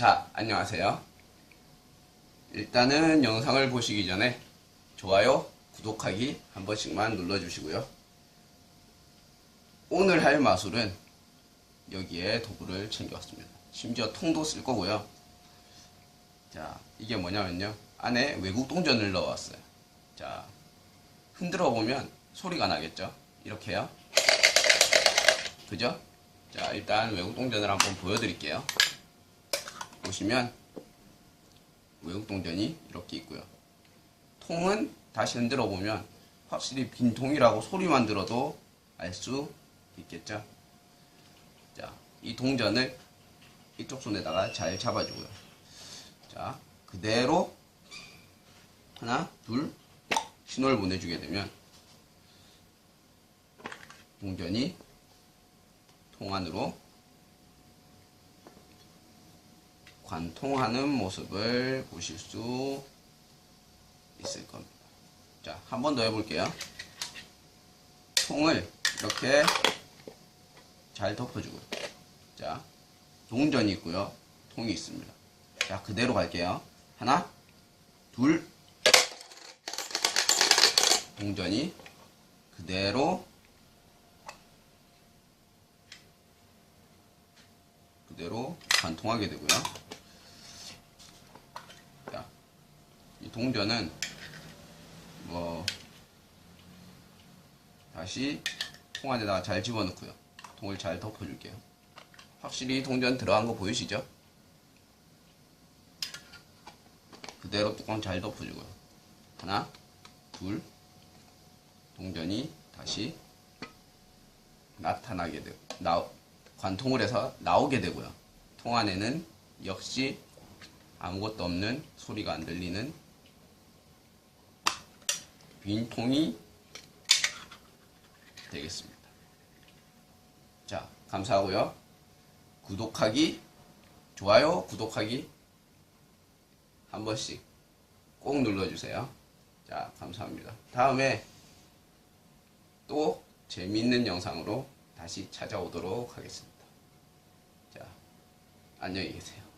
자, 안녕하세요. 일단은 영상을 보시기 전에 좋아요, 구독하기 한 번씩만 눌러주시고요. 오늘 할 마술은 여기에 도구를 챙겨왔습니다. 심지어 통도 쓸 거고요. 자, 이게 뭐냐면요. 안에 외국 동전을 넣어왔어요. 자, 흔들어 보면 소리가 나겠죠? 이렇게요. 그죠? 자, 일단 외국 동전을 한번 보여드릴게요. 보시면 외국 동전이 이렇게 있고요. 통은 다시 흔들어 보면 확실히 빈 통이라고 소리만 들어도 알 수 있겠죠. 자, 이 동전을 이쪽 손에다가 잘 잡아주고요. 자, 그대로 하나, 둘 신호를 보내주게 되면 동전이 통 안으로 관통하는 모습을 보실 수 있을 겁니다. 자, 한 번 더 해볼게요. 통을 이렇게 잘 덮어주고요. 자, 동전이 있고요. 통이 있습니다. 자, 그대로 갈게요. 하나, 둘, 동전이 그대로 그대로 관통하게 되고요. 자, 이 동전은 뭐 다시 통 안에다가 잘 집어넣고요. 통을 잘 덮어줄게요. 확실히 동전 들어간 거 보이시죠? 그대로 뚜껑 잘 덮어주고요. 하나, 둘, 동전이 다시 나타나게 되고 나 관통을 해서 나오게 되고요. 통 안에는 역시 아무것도 없는 소리가 안 들리는 빈 통이 되겠습니다. 자, 감사하고요. 구독하기, 좋아요, 구독하기 한 번씩 꼭 눌러주세요. 자, 감사합니다. 다음에 또 재미있는 영상으로 다시 찾아오도록 하겠습니다. 자, 안녕히 계세요.